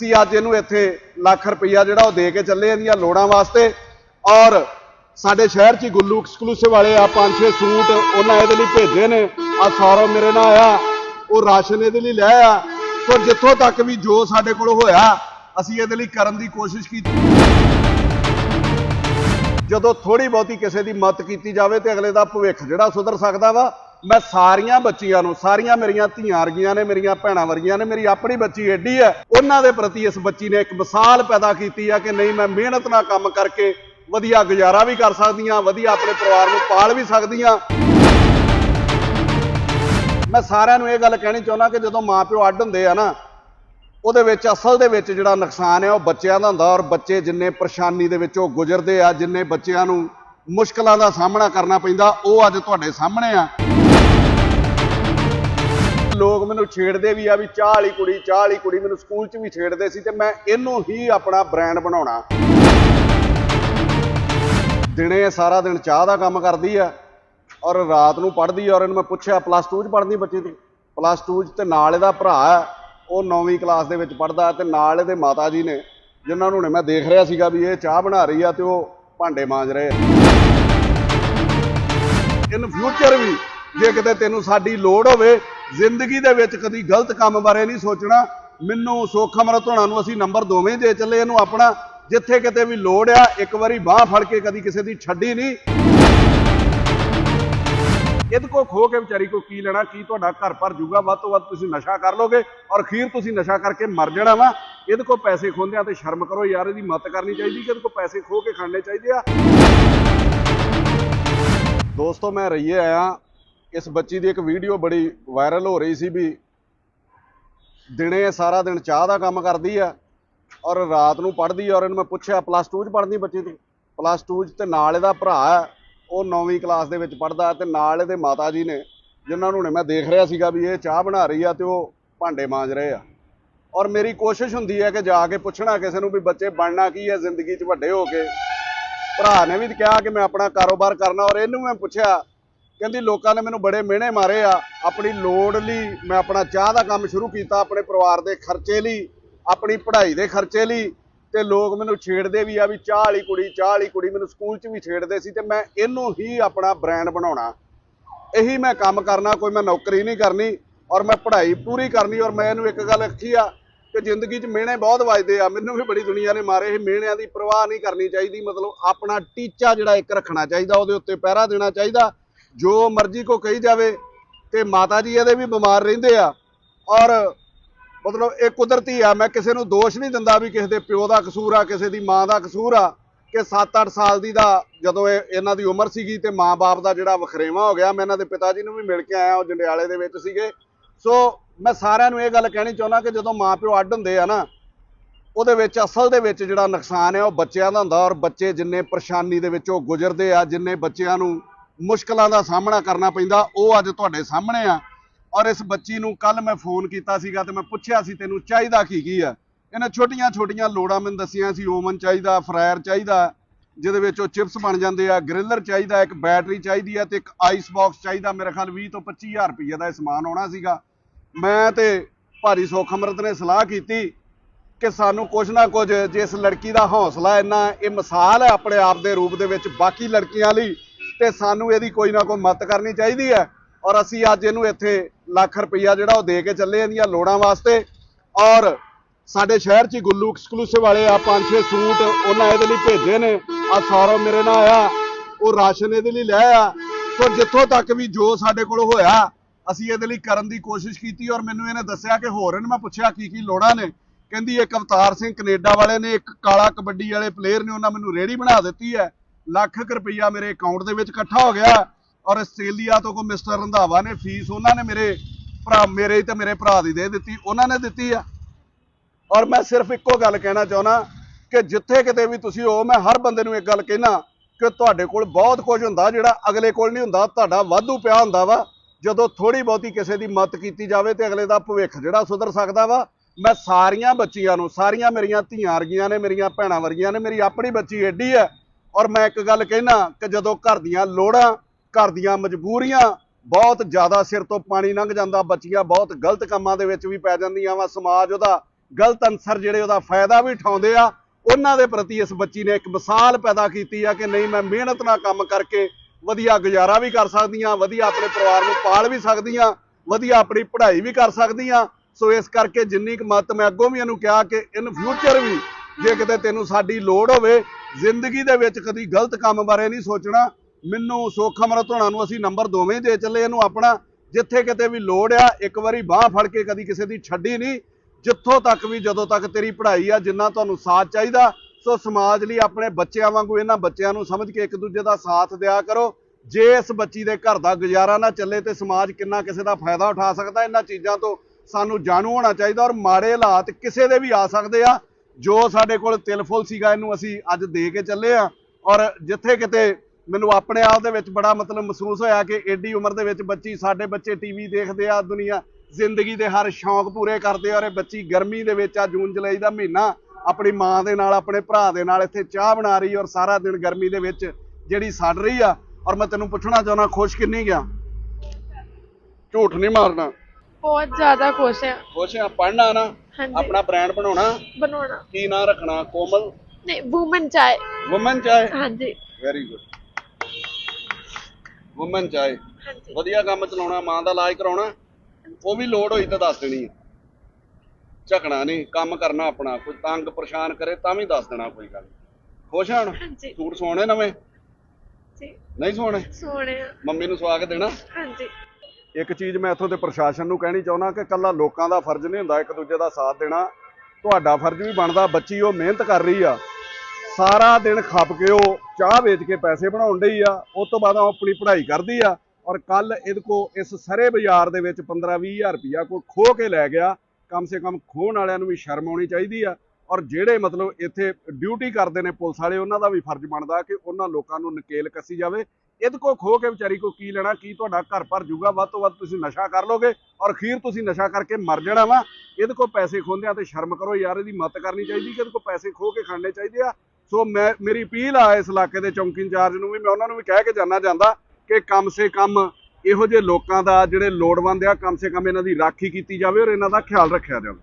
ਅਸੀਂ ਅੱਜ ਇਹਨੂੰ ਇੱਥੇ ਲੱਖ ਰੁਪਈਆ ਜਿਹੜਾ ਉਹ ਦੇ ਕੇ ਚੱਲੇ ਇਹਦੀਆਂ ਲੋੜਾਂ ਵਾਸਤੇ। ਔਰ ਸਾਡੇ ਸ਼ਹਿਰ 'ਚ ਹੀ ਗੁੱਲੂ ਐਕਸਕਲੂਸਿਵ ਵਾਲੇ ਆ, ਪੰਜ ਛੇ ਸੂਟ ਉਹਨਾਂ ਇਹਦੇ ਲਈ ਭੇਜੇ ਨੇ। ਆ ਸੌਰਵ ਮੇਰੇ ਨਾਲ ਆ ਉਹ ਰਾਸ਼ਨ ਇਹਦੇ ਲਈ ਲੈ ਆ। ਸੋ ਜਿੱਥੋਂ ਤੱਕ ਵੀ ਜੋ ਸਾਡੇ ਕੋਲ ਹੋਇਆ, ਅਸੀਂ ਇਹਦੇ ਲਈ ਕਰਨ ਦੀ ਕੋਸ਼ਿਸ਼ ਕੀਤੀ ਜਦੋਂ ਥੋੜੀ ਬਹੁਤੀ ਕਿਸੇ ਦੀ ਮਦਦ ਕੀਤੀ ਜਾਵੇ ਤੇ ਅਗਲੇ ਦਾ ਭਵਿੱਖ ਜਿਹੜਾ ਸੁਧਰ ਸਕਦਾ ਵਾ ਮੈਂ ਸਾਰੀਆਂ ਬੱਚੀਆਂ ਨੂੰ, ਸਾਰੀਆਂ ਮੇਰੀਆਂ ਧੀਆਂ ਵਰਗੀਆਂ ਨੇ, ਮੇਰੀਆਂ ਭੈਣਾਂ ਵਰਗੀਆਂ ਨੇ, ਮੇਰੀ ਆਪਣੀ ਬੱਚੀ ਏਡੀ ਹੈ, ਉਹਨਾਂ ਦੇ ਪ੍ਰਤੀ ਇਸ ਬੱਚੀ ਨੇ ਇੱਕ ਮਿਸਾਲ ਪੈਦਾ ਕੀਤੀ ਆ ਕਿ ਨਹੀਂ, ਮੈਂ ਮਿਹਨਤ ਨਾਲ ਕੰਮ ਕਰਕੇ ਵਧੀਆ ਗੁਜ਼ਾਰਾ ਵੀ ਕਰ ਸਕਦੀਆਂ, ਵਧੀਆ ਆਪਣੇ ਪਰਿਵਾਰ ਨੂੰ ਪਾਲ ਵੀ ਸਕਦੀਆਂ। ਮੈਂ ਸਾਰਿਆਂ ਨੂੰ ਇਹ ਗੱਲ ਕਹਿਣੀ ਚਾਹੁੰਦਾ ਕਿ ਜਦੋਂ ਮਾਪਿਓ ਅੱਡ ਹੁੰਦੇ ਆ ਨਾ, ਉਹਦੇ ਵਿੱਚ, ਅਸਲ ਦੇ ਵਿੱਚ ਜਿਹੜਾ ਨੁਕਸਾਨ ਹੈ ਉਹ ਬੱਚਿਆਂ ਦਾ ਹੁੰਦਾ ਔਰ ਬੱਚੇ ਜਿੰਨੇ ਪਰੇਸ਼ਾਨੀ ਦੇ ਵਿੱਚ ਉਹ ਗੁਜ਼ਰਦੇ ਆ, ਜਿੰਨੇ ਬੱਚਿਆਂ ਨੂੰ ਮੁਸ਼ਕਲਾਂ ਦਾ ਸਾਹਮਣਾ ਕਰਨਾ ਪੈਂਦਾ, ਉਹ ਅੱਜ ਤੁਹਾਡੇ ਸਾਹਮਣੇ ਆ। ਮੈਨੂੰ ਛੇੜਦੇ ਵੀ ਆ ਵੀ ਚਾਹ ਵਾਲੀ ਕੁੜੀ, ਚਾਹ ਵਾਲੀ ਕੁੜੀ ਮੈਨੂੰ ਸਕੂਲ 'ਚ ਵੀ ਛੇੜਦੇ ਸੀ ਤੇ ਮੈਂ ਇਹਨੂੰ ਹੀ ਆਪਣਾ ਬ੍ਰਾਂਡ ਬਣਾਉਣਾ। ਦਿਨੇ ਸਾਰਾ ਦਿਨ ਚਾਹ ਦਾ ਕੰਮ ਕਰਦੀ ਆ ਔਰ ਰਾਤ ਨੂੰ ਪੜ੍ਹਦੀ ਆ ਔਰ ਇਹਨੂੰ ਮੈਂ ਪੁੱਛਿਆ ਪਲੱਸ 2 'ਚ ਪੜ੍ਹਦੀ ਬੱਚੀ ਤੂੰ? ਪਲੱਸ 2 'ਚ ਤੇ ਨਾਲ ਇਹਦਾ ਭਰਾ ਹੈ ਉਹ 9ਵੀਂ ਕਲਾਸ ਦੇ ਵਿੱਚ ਪੜ੍ਹਦਾ ਤੇ ਨਾਲ ਇਹਦੇ ਮਾਤਾ ਜੀ ਨੇ, ਜਿਨ੍ਹਾਂ ਨੂੰ ਹੁਣੇ ਮੈਂ ਦੇਖ ਰਿਹਾ ਸੀਗਾ ਵੀ ਇਹ ਚਾਹ ਬਣਾ ਰਹੀ ਆ ਤੇ ਉਹ ਭਾਂਡੇ ਮਾਂਜ ਰਹੇ ਆ। ਇਨ ਫਿਊਚਰ ਵੀ ਜੇ ਕਿਤੇ ਤੈਨੂੰ ਸਾਡੀ ਲੋੜ ਹੋਵੇ ਜ਼ਿੰਦਗੀ ਦੇ ਵਿੱਚ ਕਦੀ ਗਲਤ ਕੰਮ ਬਾਰੇ ਨਹੀਂ ਸੋਚਣਾ। ਮੈਨੂੰ ਸੁੱਖ ਅਮਰਤ ਹੋਣਾ ਨੂੰ ਅਸੀਂ ਨੰਬਰ ਦੋਵੇਂ ਦੇ ਚੱਲੇ, ਇਹਨੂੰ ਆਪਣਾ ਜਿੱਥੇ ਕਿਤੇ ਵੀ ਲੋੜ ਆ, ਇੱਕ ਵਾਰੀ ਬਾਹ ਫੜ ਕੇ ਕਦੀ ਕਿਸੇ ਦੀ ਛੱਡੀ ਨਹੀਂ। ਇਹਦੇ ਕੋ ਖੋ ਕੇ ਵਿਚਾਰੀ ਕੋ ਕੀ ਲੈਣਾ, ਕੀ ਤੁਹਾਡਾ ਘਰ ਭਰ ਜੂਗਾ, ਵੱਧ ਤੋਂ ਵੱਧ ਤੁਸੀਂ ਨਸ਼ਾ ਕਰ ਲੋਗੇ ਔਰ ਖੀਰ ਤੁਸੀਂ ਨਸ਼ਾ ਕਰਕੇ ਮਰ ਜਾਣਾ ਵਾ। ਇਹਦੇ ਕੋ ਪੈਸੇ ਖੋਂਦਿਆਂ ਤੇ ਸ਼ਰਮ ਕਰੋ ਯਾਰ, ਇਹਦੀ ਮਦਦ ਕਰਨੀ ਚਾਹੀਦੀ ਕਿ ਇਹਦੇ ਕੋ ਪੈਸੇ ਖੋ ਕੇ ਖਾਣੇ ਚਾਹੀਦੇ ਆ। ਦੋਸਤੋ, ਮੈਂ ਰਹੀਏ ਆਇਆ ਇਸ ਬੱਚੀ ਦੀ ਇੱਕ ਵੀਡੀਓ ਬੜੀ ਵਾਇਰਲ ਹੋ ਰਹੀ ਸੀ ਵੀ ਦਿਨੇ ਸਾਰਾ ਦਿਨ ਚਾਹ ਦਾ ਕੰਮ ਕਰਦੀ ਆ ਔਰ ਰਾਤ ਨੂੰ ਪੜ੍ਹਦੀ ਆ ਔਰ ਇਹਨੂੰ ਮੈਂ ਪੁੱਛਿਆ ਪਲੱਸ 2 ਚ ਪੜ੍ਹਦੀ ਬੱਚੀ ਤੂੰ? ਪਲੱਸ 2 ਚ ਤੇ ਨਾਲ ਇਹਦਾ ਭਰਾ ਹੈ ਉਹ 9ਵੀਂ ਕਲਾਸ ਦੇ ਵਿੱਚ ਪੜ੍ਹਦਾ ਤੇ ਨਾਲ ਇਹਦੇ ਮਾਤਾ ਜੀ ਨੇ, ਜਿਨ੍ਹਾਂ ਨੂੰ ਹੁਣੇ ਮੈਂ ਦੇਖ ਰਿਹਾ ਸੀਗਾ ਵੀ ਇਹ ਚਾਹ ਬਣਾ ਰਹੀ ਆ ਤੇ ਉਹ ਭਾਂਡੇ ਮਾਂਜ ਰਹੇ ਆ। ਔਰ ਮੇਰੀ ਕੋਸ਼ਿਸ਼ ਹੁੰਦੀ ਹੈ ਕਿ ਜਾ ਕੇ ਪੁੱਛਣਾ ਕਿਸੇ ਨੂੰ ਵੀ ਬੱਚੇ ਬਣਨਾ ਕੀ ਹੈ ਜ਼ਿੰਦਗੀ 'ਚ ਵੱਡੇ ਹੋ ਕੇ। ਭਰਾ ਨੇ ਵੀ ਕਿਹਾ ਕਿ ਮੈਂ ਆਪਣਾ ਕਾਰੋਬਾਰ ਕਰਨਾ ਔਰ ਇਹਨੂੰ ਮੈਂ ਪੁੱਛਿਆ ਕਹਿੰਦੀ ਲੋਕਾਂ ਨੇ ਮੈਨੂੰ ਬੜੇ ਮਿਹਣੇ ਮਾਰੇ ਆ। ਆਪਣੀ ਲੋੜ ਲਈ ਮੈਂ ਆਪਣਾ ਚਾਹ ਦਾ ਕੰਮ ਸ਼ੁਰੂ ਕੀਤਾ, ਆਪਣੇ ਪਰਿਵਾਰ ਦੇ ਖਰਚੇ ਲਈ, ਆਪਣੀ ਪੜ੍ਹਾਈ ਦੇ ਖਰਚੇ ਲਈ ਤੇ ਲੋਕ ਮੈਨੂੰ ਛੇੜਦੇ ਵੀ ਆ ਵੀ ਚਾਹ ਵਾਲੀ ਕੁੜੀ, ਚਾਹ ਵਾਲੀ ਕੁੜੀ ਮੈਨੂੰ ਸਕੂਲ 'ਚ ਵੀ ਛੇੜਦੇ ਸੀ ਤੇ ਮੈਂ ਇਹਨੂੰ ਹੀ ਆਪਣਾ ਬ੍ਰਾਂਡ ਬਣਾਉਣਾ। ਇਹੀ ਮੈਂ ਕੰਮ ਕਰਨਾ, ਕੋਈ ਮੈਂ ਨੌਕਰੀ ਨਹੀਂ ਕਰਨੀ ਔਰ ਮੈਂ ਪੜ੍ਹਾਈ ਪੂਰੀ ਕਰਨੀ ਔਰ ਮੈਂ ਇਹਨੂੰ ਇੱਕ ਗੱਲ ਆਖੀ ਆ ਕਿ ਜ਼ਿੰਦਗੀ 'ਚ ਮਿਹਣੇ ਬਹੁਤ ਵੱਜਦੇ ਆ, ਮੈਨੂੰ ਵੀ ਬੜੀ ਦੁਨੀਆ ਨੇ ਮਾਰੇ, ਇਹ ਮਿਹਣਿਆਂ ਦੀ ਪਰਵਾਹ ਨਹੀਂ ਕਰਨੀ ਚਾਹੀਦੀ, ਮਤਲਬ ਆਪਣਾ ਟੀਚਾ ਜਿਹੜਾ ਇੱਕ ਰੱਖਣਾ ਚਾਹੀਦਾ, ਉਹਦੇ ਉੱਤੇ ਪਹਿਰਾ ਦੇਣਾ ਚਾਹੀਦਾ ਜੋ ਮਰਜ਼ੀ ਕੋ ਕਹੀ ਜਾਵੇ ਤੇ ਮਾਤਾ ਜੀ ਇਹਦੇ ਵੀ ਬਿਮਾਰ ਰਹਿੰਦੇ ਆ। ਔਰ ਮਤਲਬ ਇਹ ਕੁਦਰਤੀ ਆ, ਮੈਂ ਕਿਸੇ ਨੂੰ ਦੋਸ਼ ਨਹੀਂ ਦਿੰਦਾ ਵੀ ਕਿਸੇ ਦੇ ਪਿਓ ਦਾ ਕਸੂਰ ਆ, ਕਿਸੇ ਦੀ ਮਾਂ ਦਾ ਕਸੂਰ ਆ ਕਿ 7-8 ਸਾਲ ਦੀ ਦਾ ਜਦੋਂ ਇਹ ਇਹਨਾਂ ਦੀ ਉਮਰ ਸੀਗੀ ਤੇ ਮਾਂ-ਬਾਪ ਦਾ ਜਿਹੜਾ ਵਖਰੇਵਾ ਹੋ ਗਿਆ, ਮੈਂ ਇਹਨਾਂ ਦੇ ਪਿਤਾ ਜੀ ਨੂੰ ਵੀ ਮਿਲ ਕੇ ਆਇਆ, ਉਹ ਜੰਡਿਆਲੇ ਦੇ ਵਿੱਚ ਸੀਗੇ। ਸੋ ਮੈਂ ਸਾਰਿਆਂ ਨੂੰ ਇਹ ਗੱਲ ਕਹਿਣੀ ਚਾਹੁੰਦਾ ਕਿ ਜਦੋਂ ਮਾਂ ਪਿਓ ਅੱਡ ਹੁੰਦੇ ਆ ਨਾ, ਉਹਦੇ ਵਿੱਚ ਅਸਲ ਦੇ ਵਿੱਚ ਜਿਹੜਾ ਨੁਕਸਾਨ ਹੈ ਉਹ ਬੱਚਿਆਂ ਦਾ ਹੁੰਦਾ। ਔਰ ਬੱਚੇ ਜਿੰਨੇ ਪਰੇਸ਼ਾਨੀ ਦੇ ਵਿੱਚ ਉਹ ਗੁਜ਼ਰਦੇ ਆ, ਜਿੰਨੇ ਬੱਚਿਆਂ ਨੂੰ ਮੁਸ਼ਕਲਾਂ ਦਾ ਸਾਹਮਣਾ ਕਰਨਾ ਪੈਂਦਾ, ਉਹ ਅੱਜ ਤੁਹਾਡੇ ਸਾਹਮਣੇ ਆ। ਔਰ ਇਸ ਬੱਚੀ ਨੂੰ ਕੱਲ ਮੈਂ ਫੋਨ ਕੀਤਾ ਸੀਗਾ ਤੇ ਮੈਂ ਪੁੱਛਿਆ ਸੀ, ਤੈਨੂੰ ਚਾਹੀਦਾ ਕੀ ਕੀ ਆ? ਇਹਨੇ ਛੋਟੀਆਂ ਛੋਟੀਆਂ ਲੋੜਾਂ ਮੈਨੂੰ ਦੱਸੀਆਂ ਸੀ, ਓਵਨ ਚਾਹੀਦਾ, ਫਰਾਇਰ ਚਾਹੀਦਾ, ਜਿਹਦੇ ਵਿੱਚ ਉਹ ਚਿਪਸ ਬਣ ਜਾਂਦੇ ਆ, ਗ੍ਰਿਲਰ ਚਾਹੀਦਾ, ਇੱਕ ਬੈਟਰੀ ਚਾਹੀਦੀ ਆ ਤੇ ਇੱਕ ਆਈਸ ਬਾਕਸ ਚਾਹੀਦਾ। ਮੇਰੇ ਖਿਆਲ 20 ਤੋਂ 25000 ਰੁਪਏ ਦਾ ਇਹ ਸਮਾਨ ਆਉਣਾ ਸੀਗਾ। ਮੈਂ ਤੇ ਭਾਰੀ ਸੁੱਖ ਅੰਮ੍ਰਿਤ ਨੇ ਸਲਾਹ ਕੀਤੀ ਕਿ ਸਾਨੂੰ ਕੁਝ ਨਾ ਕੁਝ ਜਿਸ ਲੜਕੀ ਦਾ ਹੌਸਲਾ ਇੰਨਾ, ਇਹ ਮਿਸਾਲ ਹੈ ਆਪਣੇ ਆਪ ਦੇ ਰੂਪ ਦੇ ਵਿੱਚ, ਬਾਕੀ ਲੜਕੀਆਂ ਲਈ ਤੇ ਸਾਨੂੰ ਇਹਦੀ ਕੋਈ ਨਾ ਕੋਈ ਮਦਦ ਕਰਨੀ ਚਾਹੀਦੀ ਹੈ। ਔਰ ਅਸੀਂ ਅੱਜ ਇਹਨੂੰ ਇੱਥੇ ਲੱਖ ਰੁਪਈਆ ਜਿਹੜਾ ਉਹ ਦੇ ਕੇ ਚੱਲੇ ਇਹਦੀਆਂ ਲੋੜਾਂ ਵਾਸਤੇ। ਔਰ ਸਾਡੇ ਸ਼ਹਿਰ 'ਚ ਹੀ ਗੁੱਲੂ ਐਕਸਕਲੂਸਿਵ ਵਾਲੇ ਆ, ਪੰਜ ਛੇ ਸੂਟ ਉਹਨਾਂ ਇਹਦੇ ਲਈ ਭੇਜੇ ਨੇ। ਆ ਸੌਰਵ ਮੇਰੇ ਨਾਲ ਆਇਆ, ਉਹ ਰਾਸ਼ਨ ਇਹਦੇ ਲਈ ਲੈ ਆ। ਸੋ ਜਿੱਥੋਂ ਤੱਕ ਵੀ ਜੋ ਸਾਡੇ ਕੋਲ ਹੋਇਆ, ਅਸੀਂ ਇਹਦੇ ਲਈ ਕਰਨ ਦੀ ਕੋਸ਼ਿਸ਼ ਕੀਤੀ ਔਰ ਮੈਨੂੰ ਇਹਨੇ ਦੱਸਿਆ ਕਿ ਹੋਰ ਇਹਨੂੰ ਮੈਂ ਪੁੱਛਿਆ ਕੀ ਕੀ ਲੋੜਾਂ ਨੇ। ਕਹਿੰਦੀ ਇੱਕ ਅਵਤਾਰ ਸਿੰਘ ਕੈਨੇਡਾ ਵਾਲੇ ਨੇ, ਇੱਕ ਕਾਲਾ ਕਬੱਡੀ ਵਾਲੇ ਪਲੇਅਰ ਨੇ, ਉਹਨਾਂ ਮੈਨੂੰ ਰੇੜੀ ਬਣਾ ਦਿੱਤੀ ਹੈ। ਲੱਖ ਕੁ ਰੁਪਈਆ ਮੇਰੇ ਅਕਾਊਂਟ ਦੇ ਵਿੱਚ ਇਕੱਠਾ ਹੋ ਗਿਆ ਔਰ ਆਸਟ੍ਰੇਲੀਆ ਤੋਂ ਕੋ ਮਿਸਟਰ ਰੰਧਾਵਾ ਨੇ ਫੀਸ ਉਹਨਾਂ ਨੇ ਮੇਰੇ ਭਰਾ, ਮੇਰੇ ਤੇ ਮੇਰੇ ਭਰਾ ਦੀ ਦੇ ਦਿੱਤੀ, ਉਹਨਾਂ ਨੇ ਦਿੱਤੀ ਆ। ਔਰ ਮੈਂ ਸਿਰਫ ਇੱਕੋ ਗੱਲ ਕਹਿਣਾ ਚਾਹੁੰਦਾ ਕਿ ਜਿੱਥੇ ਕਿਤੇ ਵੀ ਤੁਸੀਂ ਹੋ, ਮੈਂ ਹਰ ਬੰਦੇ ਨੂੰ ਇੱਕ ਗੱਲ ਕਹਿਣਾ ਕਿ ਤੁਹਾਡੇ ਕੋਲ ਬਹੁਤ ਕੁਝ ਹੁੰਦਾ ਜਿਹੜਾ ਅਗਲੇ ਕੋਲ ਨਹੀਂ ਹੁੰਦਾ, ਤੁਹਾਡਾ ਵਾਧੂ ਪਿਆ ਹੁੰਦਾ ਵਾ। ਜਦੋਂ ਥੋੜੀ ਬਹੁਤੀ ਕਿਸੇ ਦੀ ਮਦਦ ਕੀਤੀ ਜਾਵੇ ਤੇ ਅਗਲੇ ਦਾ ਭਵਿੱਖ ਜਿਹੜਾ ਸੁਧਰ ਸਕਦਾ ਵਾ। ਮੈਂ ਸਾਰੀਆਂ ਬੱਚੀਆਂ ਨੂੰ, ਸਾਰੀਆਂ ਮੇਰੀਆਂ ਧੀਆਂ ਵਰਗੀਆਂ ਨੇ, ਮੇਰੀਆਂ ਭੈਣਾਂ ਵਰਗੀਆਂ ਨੇ, ਮੇਰੀ ਆਪਣੀ ਬੱਚੀ ਐਡੀ ਹੈ ਔਰ ਮੈਂ ਇੱਕ ਗੱਲ ਕਹਿਣਾ ਕਿ ਜਦੋਂ ਘਰ ਦੀਆਂ ਲੋੜਾਂ, ਘਰ ਦੀਆਂ ਮਜਬੂਰੀਆਂ ਬਹੁਤ ਜ਼ਿਆਦਾ ਸਿਰ ਤੋਂ ਪਾਣੀ ਲੰਘ ਜਾਂਦਾ, ਬੱਚੀਆਂ ਬਹੁਤ ਗਲਤ ਕੰਮਾਂ ਦੇ ਵਿੱਚ ਵੀ ਪੈ ਜਾਂਦੀਆਂ ਵਾ, ਸਮਾਜ ਉਹਦਾ ਗਲਤ ਅਨਸਰ ਜਿਹੜੇ ਉਹਦਾ ਫਾਇਦਾ ਵੀ ਉਠਾਉਂਦੇ ਆ, ਉਹਨਾਂ ਦੇ ਪ੍ਰਤੀ ਇਸ ਬੱਚੀ ਨੇ ਇੱਕ ਮਿਸਾਲ ਪੈਦਾ ਕੀਤੀ ਆ ਕਿ ਨਹੀਂ, ਮੈਂ ਮਿਹਨਤ ਨਾਲ ਕੰਮ ਕਰਕੇ ਵਧੀਆ ਗੁਜ਼ਾਰਾ ਵੀ ਕਰ ਸਕਦੀ ਆ ਵਧੀਆ ਆਪਣੇ ਪਰਿਵਾਰ ਨੂੰ ਪਾਲ ਵੀ ਸਕਦੀ ਆ ਵਧੀਆ ਆਪਣੀ ਪੜ੍ਹਾਈ ਵੀ ਕਰ ਸਕਦੀ ਆ ਸੋ ਇਸ ਕਰਕੇ ਜਿੰਨੀ ਕੁ ਮਤ ਮੈਂ ਅੱਗੋਂ ਵੀ ਇਹਨੂੰ ਕਿਹਾ ਕਿ ਇਨ ਫਿਊਚਰ ਵੀ ਜੇ ਕਿਤੇ ਤੈਨੂੰ ਸਾਡੀ ਲੋੜ ਹੋਵੇ ਜ਼ਿੰਦਗੀ ਦੇ ਵਿੱਚ ਕਦੀ ਗਲਤ ਕੰਮ ਬਾਰੇ ਨਹੀਂ ਸੋਚਣਾ। ਮੈਨੂੰ ਸੁੱਖ ਅਮਰਤ ਹੋਣਾ ਨੂੰ ਅਸੀਂ ਨੰਬਰ ਦੋਵੇਂ ਦੇ ਚੱਲੇ, ਇਹਨੂੰ ਆਪਣਾ ਜਿੱਥੇ ਕਿਤੇ ਵੀ ਲੋੜ ਆ, ਇੱਕ ਵਾਰੀ ਬਾਹ ਫੜ ਕੇ ਕਦੀ ਕਿਸੇ ਦੀ ਛੱਡੀ ਨਹੀਂ। ਜਿੱਥੋਂ ਤੱਕ ਵੀ ਜਦੋਂ ਤੱਕ ਤੇਰੀ ਪੜ੍ਹਾਈ ਆ, ਜਿੰਨਾ ਤੁਹਾਨੂੰ ਸਾਥ ਚਾਹੀਦਾ, ਸੋ ਸਮਾਜ ਲਈ ਆਪਣੇ ਬੱਚਿਆਂ ਵਾਂਗੂ ਇਹਨਾਂ ਬੱਚਿਆਂ ਨੂੰ ਸਮਝ ਕੇ ਇੱਕ ਦੂਜੇ ਦਾ ਸਾਥ ਦਿਆ ਕਰੋ। ਜੇ ਇਸ ਬੱਚੀ ਦੇ ਘਰ ਦਾ ਗੁਜ਼ਾਰਾ ਨਾ ਚੱਲੇ ਤੇ ਸਮਾਜ ਕਿੰਨਾ ਕਿਸੇ ਦਾ ਫਾਇਦਾ ਉਠਾ ਸਕਦਾ, ਇਹਨਾਂ ਚੀਜ਼ਾਂ ਤੋਂ ਸਾਨੂੰ ਜਾਣੂ ਹੋਣਾ ਚਾਹੀਦਾ ਔਰ ਮਾੜੇ ਹਾਲਾਤ ਕਿਸੇ ਦੇ ਵੀ ਆ ਸਕਦੇ ਆ। ਜੋ ਸਾਡੇ ਕੋਲ ਤਿਲਫੁਲ ਸੀਗਾ, ਇਹਨੂੰ ਅਸੀਂ ਅੱਜ ਦੇ ਕੇ ਚੱਲੇ ਆ। ਔਰ ਜਿੱਥੇ ਕਿਤੇ ਮੈਨੂੰ ਆਪਣੇ ਆਪ ਦੇ ਵਿੱਚ ਬੜਾ ਮਤਲਬ ਮਹਿਸੂਸ ਹੋਇਆ ਕਿ ਐਡੀ ਉਮਰ ਦੇ ਵਿੱਚ ਬੱਚੀ, ਸਾਡੇ ਬੱਚੇ ਟੀਵੀ ਦੇਖਦੇ ਆ ਦੁਨੀਆ, ਜ਼ਿੰਦਗੀ ਦੇ ਹਰ ਸ਼ੌਂਕ ਪੂਰੇ ਕਰਦੇ ਆ। ਔਰ ਇਹ ਬੱਚੀ ਗਰਮੀ ਦੇ ਵਿੱਚ ਆ, ਜੂਨ ਜੁਲਾਈ ਦਾ ਮਹੀਨਾ, ਆਪਣੀ ਮਾਂ ਦੇ ਨਾਲ, ਆਪਣੇ ਭਰਾ ਦੇ ਨਾਲ ਇੱਥੇ ਚਾਹ ਬਣਾ ਰਹੀ ਔਰ ਸਾਰਾ ਦਿਨ ਗਰਮੀ ਦੇ ਵਿੱਚ ਜਿਹੜੀ ਸੜ ਰਹੀ ਆ। ਔਰ ਮੈਂ ਤੈਨੂੰ ਪੁੱਛਣਾ ਚਾਹੁੰਦਾ, ਖੁਸ਼ ਕਿੰਨੀ ਗਿਆ ਝੂਠ ਨਹੀਂ ਮਾਰਨਾ। ਬਹੁਤ ਜ਼ਿਆਦਾ ਖੁਸ਼ ਹੈ। ਖੁਸ਼ ਆ ਪੜਨਾ ਨਾ ਹਾਂਜੀ। ਆਪਣਾ ਬ੍ਰਾਂਡ ਬਣਾਉਣਾ ਬਣਾਉਣਾ। ਕੀ ਨਾਂ ਰੱਖਣਾ ਕੋਮਲ? ਨਹੀਂ ਵੂਮਨ ਚਾਹੇ। ਵੂਮਨ ਚਾਹੇ? ਹਾਂਜੀ। ਵੈਰੀ ਗੁੱਡ ਵੂਮਨ ਚਾਹੇ। ਹਾਂਜੀ। ਵਧੀਆ ਕੰਮ ਚਲਾਉਣਾ ਮਾਂ ਦਾ ਇਲਾਜ ਕਰਾਉਣਾ ਉਹ ਵੀ ਲੋੜ ਹੋਈ ਤਾਂ ਦੱਸ ਦੇਣੀ ਹੈ ਝਕਣਾ ਨਹੀਂ ਕੰਮ ਕਰਨਾ ਆਪਣਾ ਕੋਈ ਤੰਗ ਪਰੇਸ਼ਾਨ ਕਰੇ ਤਾਂ ਵੀ ਦੱਸ ਦੇਣਾ ਕੋਈ ਗੱਲ ਨੀ। ਖੁਸ਼ ਹਣ? ਹਾਂਜੀ। ਸੂਟ ਸੋਹਣੇ ਨਵੇਂ? ਜੀ। ਨਹੀਂ ਸੋਹਣੇ ਸੋਹਣੇ ਆ। ਮੰਮੀ ਨੂੰ ਸਵਾ ਕੇ ਦੇਣਾ? ਹਾਂਜੀ। ਇੱਕ ਚੀਜ਼ ਮੈਂ ਇੱਥੋਂ ਦੇ ਪ੍ਰਸ਼ਾਸਨ ਨੂੰ ਕਹਿਣੀ ਚਾਹੁੰਦਾ ਕਿ ਕੱਲਾ ਲੋਕਾਂ ਦਾ ਫਰਜ਼ ਨਹੀਂ ਹੁੰਦਾ, ਇੱਕ ਦੂਜੇ ਦਾ ਸਾਥ ਦੇਣਾ। ਤੁਹਾਡਾ ਫਰਜ਼ ਵੀ ਬਣਦਾ, ਬੱਚੀ ਉਹ ਮਿਹਨਤ ਕਰ ਰਹੀ ਆ। ਸਾਰਾ ਦਿਨ ਖੱਪ ਕੇ ਉਹ ਚਾਹ ਵੇਚ ਕੇ ਪੈਸੇ ਬਣਾਉਣ ਡਈ ਆ ਉਸ ਤੋਂ ਬਾਅਦ ਉਹ ਆਪਣੀ ਪੜ੍ਹਾਈ ਕਰਦੀ ਆ ਔਰ ਕੱਲ ਇਹਦੇ ਕੋ ਇਸ ਸਾਰੇ ਬਾਜ਼ਾਰ ਦੇ ਵਿੱਚ 15-20000 ਰੁਪਇਆ ਕੋਈ ਖੋ ਕੇ ਲੈ ਗਿਆ, ਕਮ ਸੇ ਕਮ ਖੋਹਣ ਵਾਲਿਆਂ ਨੂੰ ਵੀ ਸ਼ਰਮ ਆਉਣੀ ਚਾਹੀਦੀ ਆ। ਔਰ ਜਿਹੜੇ ਮਤਲਬ ਇੱਥੇ ਡਿਊਟੀ ਕਰਦੇ ਨੇ ਪੁਲਿਸ ਵਾਲੇ, ਉਹਨਾਂ ਦਾ ਵੀ ਫਰਜ਼ ਬਣਦਾ ਕਿ ਉਹਨਾਂ ਲੋਕਾਂ ਨੂੰ ਨਕੇਲ ਕੱਸੀ ਜਾਵੇ ਇਹਦੇ ਕੋ ਖੋ ਕੇ ਵਿਚਾਰੀ ਕੋ ਕੀ ਲੈਣਾ, ਕੀ ਤੁਹਾਡਾ ਘਰ ਭਰ ਜੂਗਾ, ਵੱਧ ਤੋਂ ਵੱਧ ਤੁਸੀਂ ਨਸ਼ਾ ਕਰ ਲੋਗੇ ਔਰ ਅਖੀਰ ਤੁਸੀਂ ਨਸ਼ਾ ਕਰਕੇ ਮਰ ਜਾਣਾ ਵਾ। ਇਹਦੇ ਕੋ ਪੈਸੇ ਖੋਹਦਿਆਂ ਤੇ ਸ਼ਰਮ ਕਰੋ ਯਾਰ, ਇਹਦੀ ਮਤ ਕਰਨੀ ਚਾਹੀਦੀ ਕਿ ਇਹਦੇ ਕੋ ਪੈਸੇ ਖੋ ਕੇ ਖਾਣੇ ਚਾਹੀਦੇ ਆ। ਸੋ ਮੈਂ, ਮੇਰੀ ਅਪੀਲ ਆ ਇਸ ਇਲਾਕੇ ਦੇ ਚੌਂਕੀ ਇੰਚਾਰਜ ਨੂੰ ਵੀ, ਮੈਂ ਉਹਨਾਂ ਨੂੰ ਵੀ ਕਹਿ ਕੇ ਜਾਣਾ ਜਾਂਦਾ ਕਿ ਕਮ ਸੇ ਕਮ ਇਹੋ ਜਿਹੇ ਲੋਕਾਂ ਦਾ ਜਿਹੜੇ ਲੋੜਵੰਦ ਆ, ਕਮ ਸੇ ਕਮ ਇਹਨਾਂ ਦੀ ਰਾਖੀ ਕੀਤੀ ਜਾਵੇ ਔਰ ਇਹਨਾਂ ਦਾ ਖਿਆਲ ਰੱਖਿਆ ਜਾਵੇ।